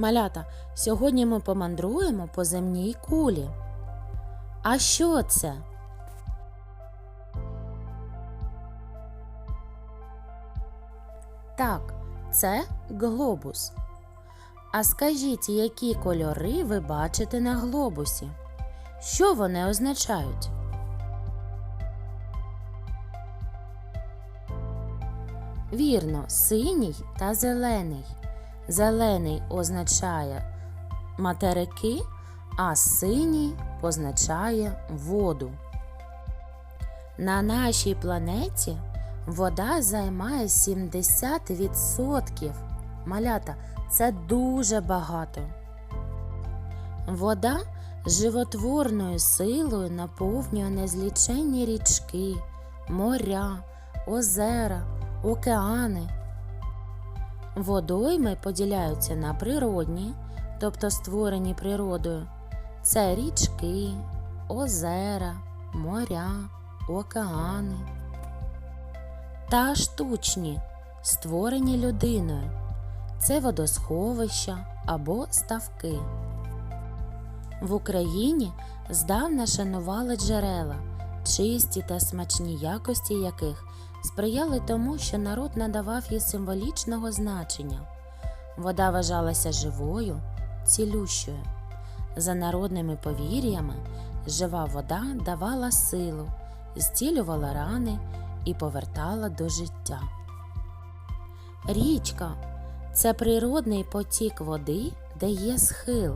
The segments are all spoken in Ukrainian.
Малята, сьогодні ми помандруємо по земній кулі. А що це? Так, це глобус. А скажіть, які кольори ви бачите на глобусі? Що вони означають? Вірно, синій та зелений. Зелений означає материки, а синій позначає воду. На нашій планеті вода займає 70%. Малята це дуже багато. Вода животворною силою наповнює незліченні річки, моря, озера, океани. Водойми поділяються на природні, тобто створені природою. Це річки, озера, моря, океани. Та штучні, створені людиною. Це водосховища або ставки. В Україні здавна шанували джерела, чисті та смачні якості яких сприяли тому, що народ надавав їй символічного значення. Вода вважалася живою, цілющою. За народними повір'ями, жива вода давала силу, зцілювала рани і повертала до життя. Річка це природний потік води, де є схил.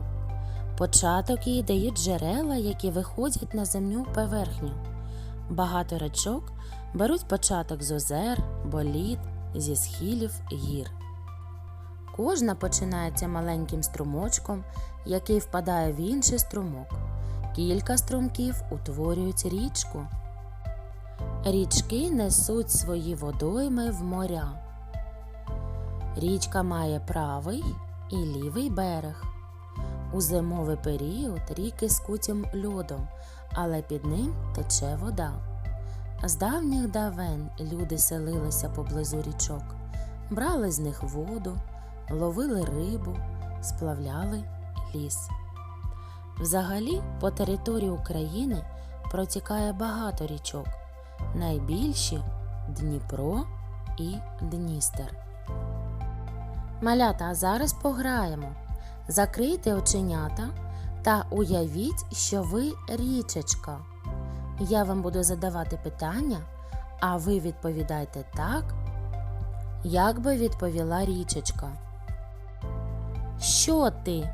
Початок її дають джерела, які виходять на земну поверхню. Багато речок беруть початок з озер, боліт, зі схилів гір. Кожна починається маленьким струмочком, який впадає в інший струмок. Кілька струмків утворюють річку. Річки несуть свої водойми в моря. Річка має правий і лівий берег. У зимовий період ріки скутім льодом, але під ним тече вода. З давніх давен люди селилися поблизу річок, брали з них воду, ловили рибу, сплавляли ліс. Взагалі, по території України протікає багато річок. Найбільші Дніпро і Дністер. Малята, зараз пограємо. Закрийте оченята та уявіть, що ви річечка. Я вам буду задавати питання, а ви відповідайте так, як би відповіла річечка. Що ти?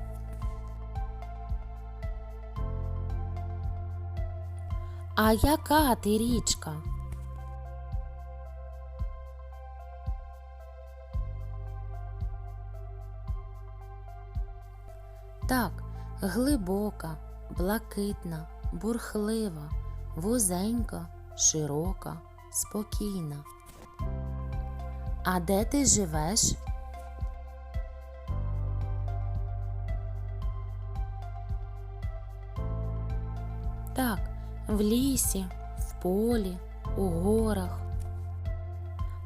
А яка ти річка? Так, глибока, блакитна, бурхлива, вузенька, широка, спокійна. А де ти живеш? Так, в лісі, в полі, у горах.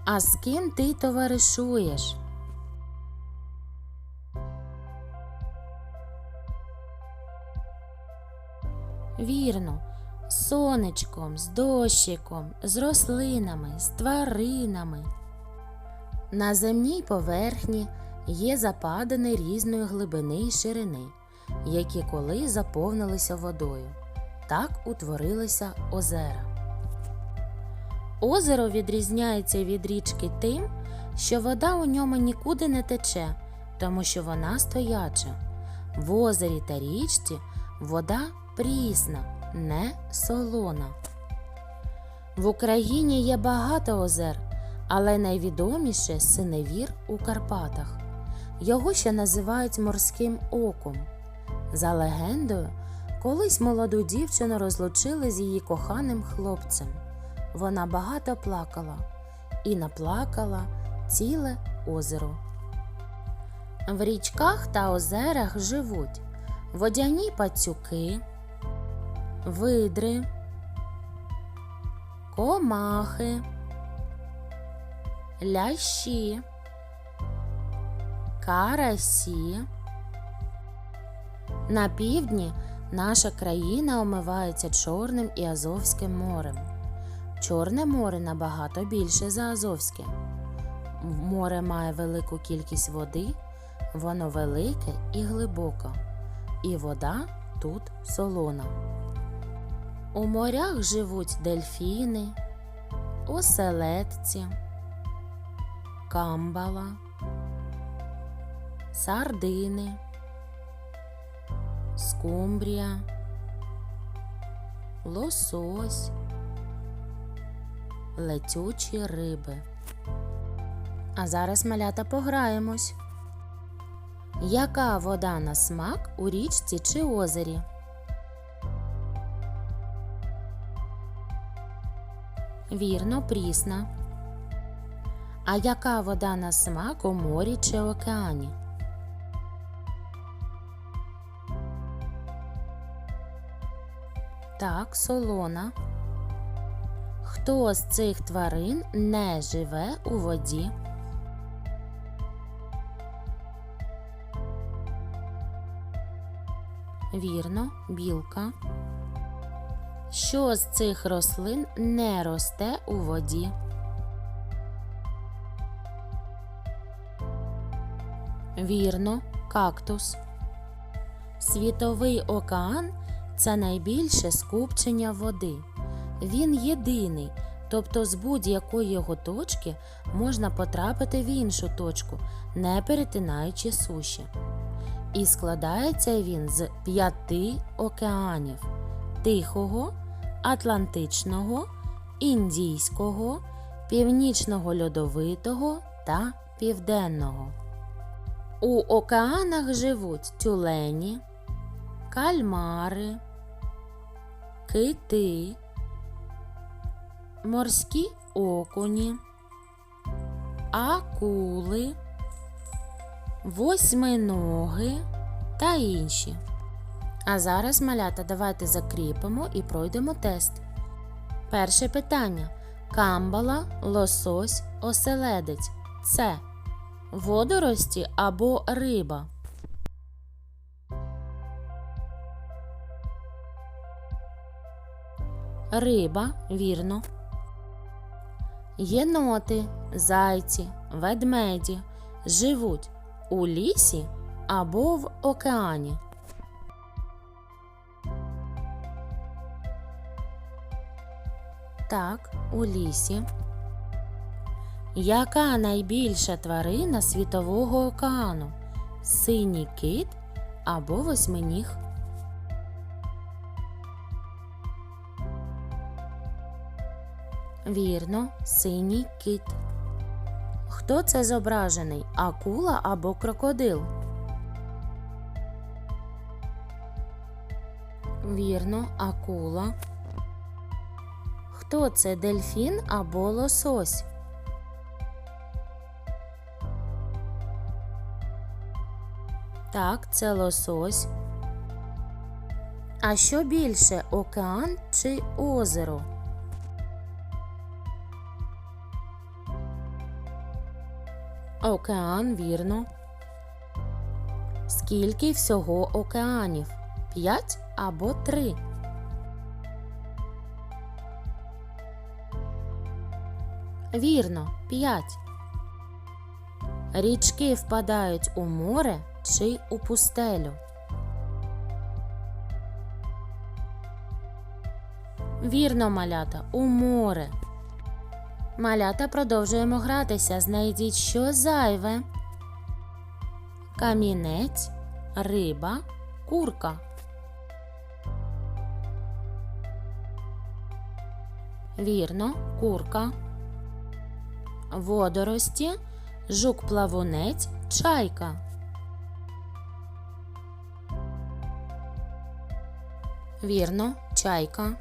А з ким ти товаришуєш? Вірно, сонечком, з дощиком, з рослинами, з тваринами. На земній поверхні є западини різної глибини й ширини, які коли заповнилися водою. Так утворилися озера. Озеро відрізняється від річки тим, що вода у ньому нікуди не тече, тому що вона стояча. В озері та річці вода прісна, не солона. В Україні є багато озер, але найвідоміше синевір у Карпатах. Його ще називають морським оком. За легендою, колись молоду дівчину розлучили з її коханим хлопцем. Вона багато плакала і наплакала ціле озеро. В річках та озерах живуть водяні пацюки, видри, комахи, лящі, карасі, На півдні наша країна омивається Чорним і Азовським морем. Чорне море набагато більше за Азовське. Море має велику кількість води, воно велике і глибоке, і вода тут солона. У морях живуть дельфіни, оселедці, камбала, сардини, скумбрія, лосось, летючі риби. А зараз малята пограємось. Яка вода на смак у річці чи озері? Вірно, прісна. А яка вода на смак у морі чи океані? Так, солона. Хто з цих тварин не живе у воді? Вірно, білка. Що з цих рослин не росте у воді? Вірно, кактус. Світовий океан це найбільше скупчення води. Він єдиний, тобто з будь-якої його точки можна потрапити в іншу точку, не перетинаючи суші. І складається він з п'яти океанів Тихого, Атлантичного, Індійського, Північного льодовитого та Південного. У океанах живуть тюлені, кальмари, кити, морські окуні, акули, восьминоги та інші. А зараз, малята, давайте закріпимо і пройдемо тест. Перше питання: камбала, лосось, оселедець. Це водорості або риба. Риба, вірно. Єноти, зайці, ведмеді живуть у лісі або в океані. Так, у лісі. Яка найбільша тварина світового океану? Синій кит або восьминіг? Вірно, синій кит. Хто це зображений? Акула або крокодил? Вірно, акула. Хто це дельфін або лосось? Так, це лосось. А що більше океан чи озеро? Океан, вірно. Скільки всього океанів? П'ять або три? Вірно, п'ять. Річки впадають у море чи у пустелю. Вірно, малята, у море. Малята продовжуємо гратися. Знайдіть, що зайве. Камінець, риба, курка. Вірно, курка. Водорості, жук-плавунець, чайка. Вірно, чайка.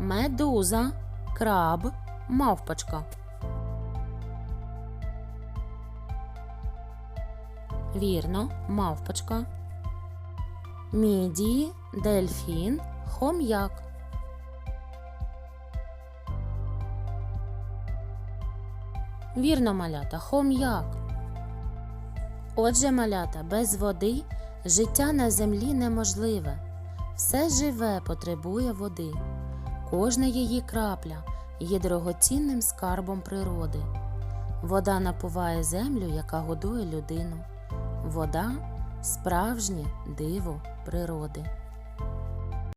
Медуза, краб, мавпочка. Вірно, мавпочка. Мідії, дельфін, хом'як. Вірно, малята, хом'як. Отже, малята, без води Життя на землі неможливе, все живе потребує води. Кожна її крапля є дорогоцінним скарбом природи. Вода напуває землю, яка годує людину. Вода справжнє диво природи.